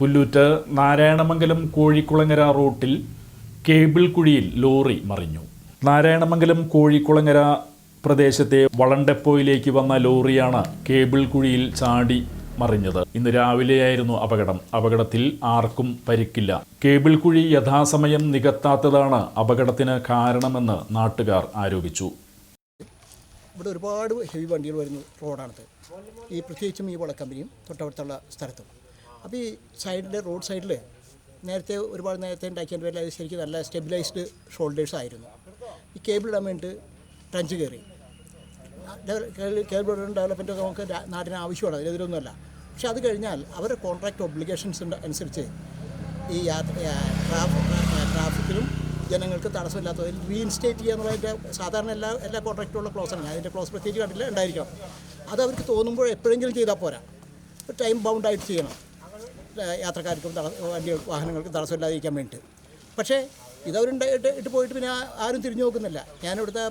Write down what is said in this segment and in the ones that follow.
പുല്ലൂറ്റ് നാരായണമംഗലം കോഴിക്കുളങ്ങര റൂട്ടിൽ കേബിൾ കുഴിയിൽ ലോറി മറിഞ്ഞു. നാരായണമംഗലം കോഴിക്കുളങ്ങര പ്രദേശത്തെ വളം ഡെപ്പോയിലേക്ക് വന്ന ലോറിയാണ് കേബിൾ കുഴിയിൽ ചാടി മറിഞ്ഞത്. ഇന്ന് രാവിലെയായിരുന്നു അപകടം. അപകടത്തിൽ ആർക്കും പരിക്കില്ല. കേബിൾ കുഴി യഥാസമയം നികത്താത്തതാണ് അപകടത്തിന് കാരണമെന്ന് നാട്ടുകാർ ആരോപിച്ചു. ഇവിടെ ഒരുപാട് ഹെവി വണ്ടികൾ വരുന്ന റോഡാണത്. ഈ പ്രത്യേകിച്ചും ഈ വളക്കമ്പനിയും തൊട്ടടുത്തുള്ള സ്ഥലത്തും. അപ്പോൾ ഈ സൈഡിൽ റോഡ് സൈഡിൽ നേരത്തെ ഒരുപാട് നേരത്തെ ഉണ്ടാക്കിയതിന്റെ പേരിൽ അത് ശരിക്കും നല്ല സ്റ്റെബിലൈസ്ഡ് ഷോൾഡേഴ്സ് ആയിരുന്നു. ഈ കേബിൾ ഇടാൻ വേണ്ടിയിട്ട് ട്രഞ്ച് കയറി. കേബിൾ ഡെവലപ്മെന്റ് ഒക്കെ നമുക്ക് നാടിന് ആവശ്യമാണ് അതിനെതിരൊന്നുമല്ല. പക്ഷെ അത് കഴിഞ്ഞാൽ അവരുടെ കോൺട്രാക്ട് ഒബ്ലിഗേഷൻസ് അനുസരിച്ച് ഈ ട്രാഫിക്കിലും ജനങ്ങൾക്ക് തടസ്സമില്ലാത്തതിൽ റീഇൻസ്റ്റേറ്റ് ചെയ്യുക എന്നുള്ളതിന്റെ സാധാരണ എല്ലാ എല്ലാ കോൺട്രാക്റ്റുള്ള ക്ലോസ് ആണ്. അതിന്റെ ക്ലോസ് പ്രത്യേകിച്ച് കണ്ടില്ല ഉണ്ടായിരിക്കണം. അത് അവർക്ക് തോന്നുമ്പോൾ എപ്പോഴെങ്കിലും ചെയ്താൽ പോരാ. ടൈം ബൗണ്ടായിട്ട് ചെയ്യണം. യാത്രക്കാർക്കും വണ്ടി വാഹനങ്ങൾക്കും തടസ്സമില്ലാതിരിക്കാൻ വേണ്ടിയിട്ട്. പക്ഷേ ഇതവരുണ്ട് ഇട്ട് ഇട്ട് പോയിട്ട് പിന്നെ ആരും തിരിഞ്ഞു നോക്കുന്നില്ല. ഞാൻ ഇവിടുത്തെ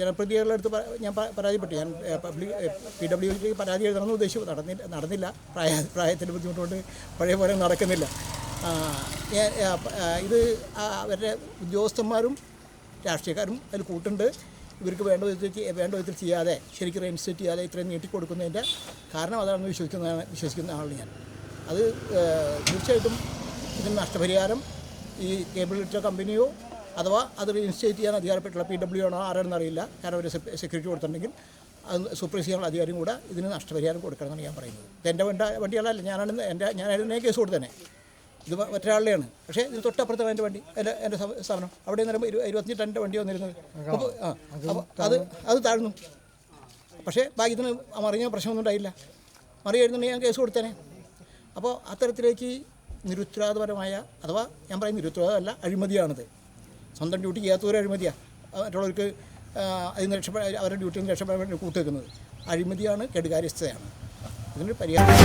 ജനപ്രതിനിധികളുടെ അടുത്ത് ഞാൻ പരാതിപ്പെട്ടു. ഞാൻ പബ്ലിക് പി ഡബ്ല്യു ഡിക്ക് പരാതി എഴുതണമെന്ന് ഉദ്ദേശിച്ചു. നടന്നില്ല നടന്നില്ല. പ്രായ പ്രായത്തിന്റെ ബുദ്ധിമുട്ടുകൊണ്ട് പഴയ പോലെ നടക്കുന്നില്ല. ഇത് അവരുടെ ഉദ്യോഗസ്ഥന്മാരും രാഷ്ട്രീയക്കാരും അതിൽ കൂട്ടുണ്ട്. ഇവർക്ക് വേണ്ട വിധത്തിൽ വേണ്ട വിധത്തിൽ ചെയ്യാതെ ശരിക്കും റെയിൻസ്റ്റേറ്റ് ചെയ്യാതെ ഇത്രയും നീട്ടിക്കൊടുക്കുന്നതിന്റെ കാരണം അതാണെന്ന് വിശ്വസിക്കുന്നതാണ് വിശ്വസിക്കുന്ന ആളാണ് ഞാൻ. അത് തീർച്ചയായിട്ടും ഇതിന് നഷ്ടപരിഹാരം ഈ കേബിൾ ഇട്ട കമ്പനിയോ അഥവാ അത് റീഇൻസ്റ്റേറ്റ് ചെയ്യാൻ അധികാരപ്പെട്ടുള്ള പി ഡബ്ല്യു ആണോ ആരാണെന്ന് അറിയില്ല. കാരണം അവർ സെക്യൂരിറ്റി കൊടുത്തിട്ടുണ്ടെങ്കിൽ അത് സൂപ്പർവൈസ് ചെയ്യാനുള്ള അധികാരം കൂടെ ഇതിന് നഷ്ടപരിഹാരം കൊടുക്കണമെന്നാണ് ഞാൻ പറയുന്നത്. ഇത് എന്റെ വണ്ടി വണ്ടികളല്ല ഞാനാണ് എന്റെ ഞാനായിരുന്നു കേസ് കൊടുത്തന്നെ. ഇത് മറ്റൊരാളുടെയാണ് പക്ഷേ ഇത് തൊട്ടപ്പുറത്തെ എന്റെ വണ്ടി എന്റെ എന്റെ സ്ഥാപനം അവിടെ നിന്ന് ഇരു ഇരുപത്തഞ്ച് ടണ്ണിന്റെ വണ്ടി വന്നിരുന്നത്. അപ്പോൾ ആ അപ്പോൾ അത് അത് താഴ്ന്നു. പക്ഷേ ഭാഗ്യത്തിന് മറിഞ്ഞ പ്രശ്നമൊന്നും ഉണ്ടായില്ല. മറിയായിരുന്നുണ്ടെങ്കിൽ ഞാൻ കേസ് കൊടുത്തേനെ അപ്പോൾ അത്തരത്തിലേക്ക് നിരുത്തരാധപരമായ അഥവാ ഞാൻ പറയുന്ന നിരുത്തരാധമല്ല അഴിമതിയാണിത്. സ്വന്തം ഡ്യൂട്ടി ചെയ്യാത്തവരെ അഴിമതിയാണ് മറ്റുള്ളവർക്ക് അതിൽ നിന്ന് രക്ഷപ്പെടാൻ അവരുടെ ഡ്യൂട്ടിയിൽ നിന്ന് രക്ഷപ്പെടാൻ വേണ്ടി കൂട്ടുവെക്കുന്നത് അഴിമതിയാണ് കെടുകാര്യസ്ഥതയാണ്. ഇതിനൊരു പരിഹാരം.